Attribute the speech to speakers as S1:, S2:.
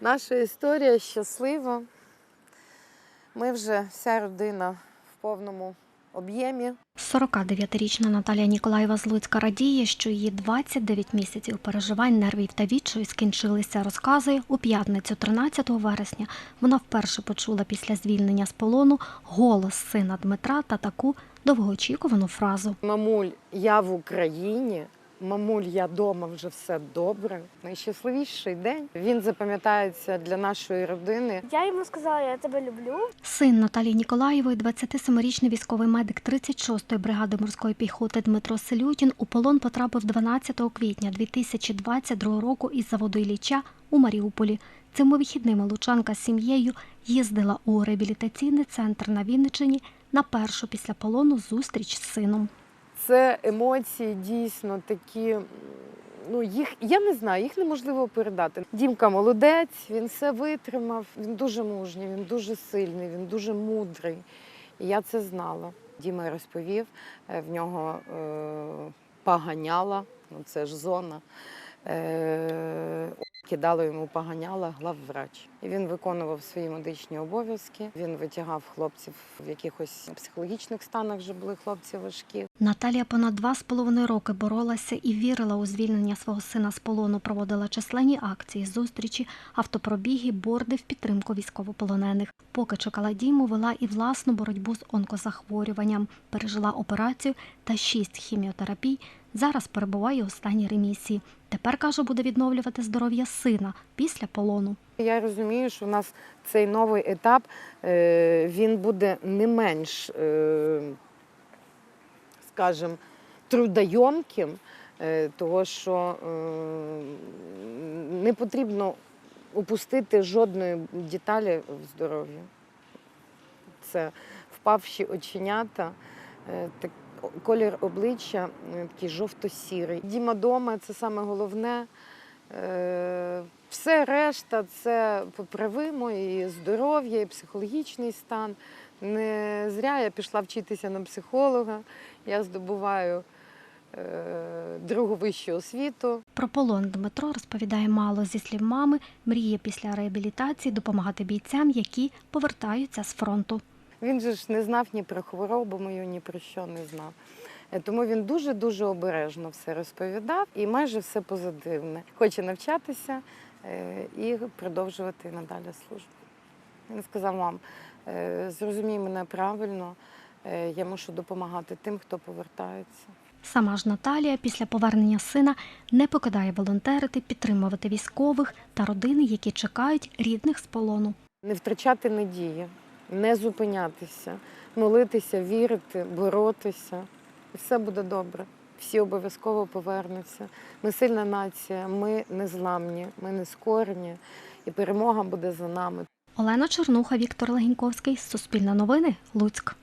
S1: Наша історія щаслива. Ми вже вся родина в повному об'ємі.
S2: 49-річна Наталія Ніколаєва з Луцька радіє, що її 29 місяців переживань, нервів та відчаю скінчилися. Розказує у п'ятницю, 13 вересня. Вона вперше почула після звільнення з полону голос сина Дмитра та таку довгоочікувану фразу.
S1: Мамуль, я в Україні. Мамуль, я вдома вже все добре. Найщасливіший день. Він запам'ятається для нашої родини.
S3: Я йому сказала, я тебе люблю.
S2: Син Наталії Ніколаєвої, 27-річний військовий медик 36-ї бригади морської піхоти Дмитро Селютін у полон потрапив 12 квітня 2022 року із заводу Ілліча у Маріуполі. Цими вихідними Лучанка з сім'єю їздила у реабілітаційний центр на Вінниччині на першу після полону зустріч з сином.
S1: Це емоції дійсно такі. Ну, їх я не знаю, їх неможливо передати. Дімка молодець, він все витримав. Він дуже мужній, він дуже сильний, він дуже мудрий. І я це знала. Діма розповів, е, в нього е, поганяла, ну це ж зона. Е, кидало йому поганяла главврач. І він виконував свої медичні обов'язки. Він витягав хлопців в якихось психологічних станах, вже були хлопці важкі.
S2: Наталія понад два з половиною роки боролася і вірила у звільнення свого сина з полону. Проводила численні акції, зустрічі, автопробіги, борди в підтримку військовополонених. Поки чекала Діму, вела і власну боротьбу з онкозахворюванням. Пережила операцію та шість хіміотерапій. Зараз перебуває у стані ремісії. Тепер каже, буде відновлювати здоров'я сина після полону.
S1: Я розумію, що у нас цей новий етап е, він буде не менш, е, скажімо, трудойомким, е, того що не потрібно упустити жодної деталі в здоров'ї. Це впавші оченята, колір обличчя е, такий жовто-сірий. Діма дома це саме головне. Е, Все решта це поправимо і здоров'я, і психологічний стан. Не зря я пішла вчитися на психолога. Я здобуваю е, другу вищу освіту.
S2: Про полон Дмитро розповідає мало зі слів мами. Мріє після реабілітації допомагати бійцям, які повертаються з фронту.
S1: Він же ж не знав ні про хворобу мою, ні про що не знав. Е, Тому він дуже-дуже обережно все розповідав і майже все позитивне. Хоче навчатися е, і продовжувати надалі службу. Він сказав, мам, е, зрозумій мене правильно, я мушу допомагати тим, хто повертається.
S2: Сама ж Наталія після повернення сина не покидає волонтерити, підтримувати військових та родини, які чекають рідних з полону.
S1: Не втрачати надії, не зупинятися, молитися, вірити, боротися. І все буде добре. Всі обов'язково повернуться. Ми сильна нація, ми не зламні, ми не скорені, і перемога буде за нами.
S2: Олена Чернуха, Віктор Легіньковський, Суспільне новини, Луцьк.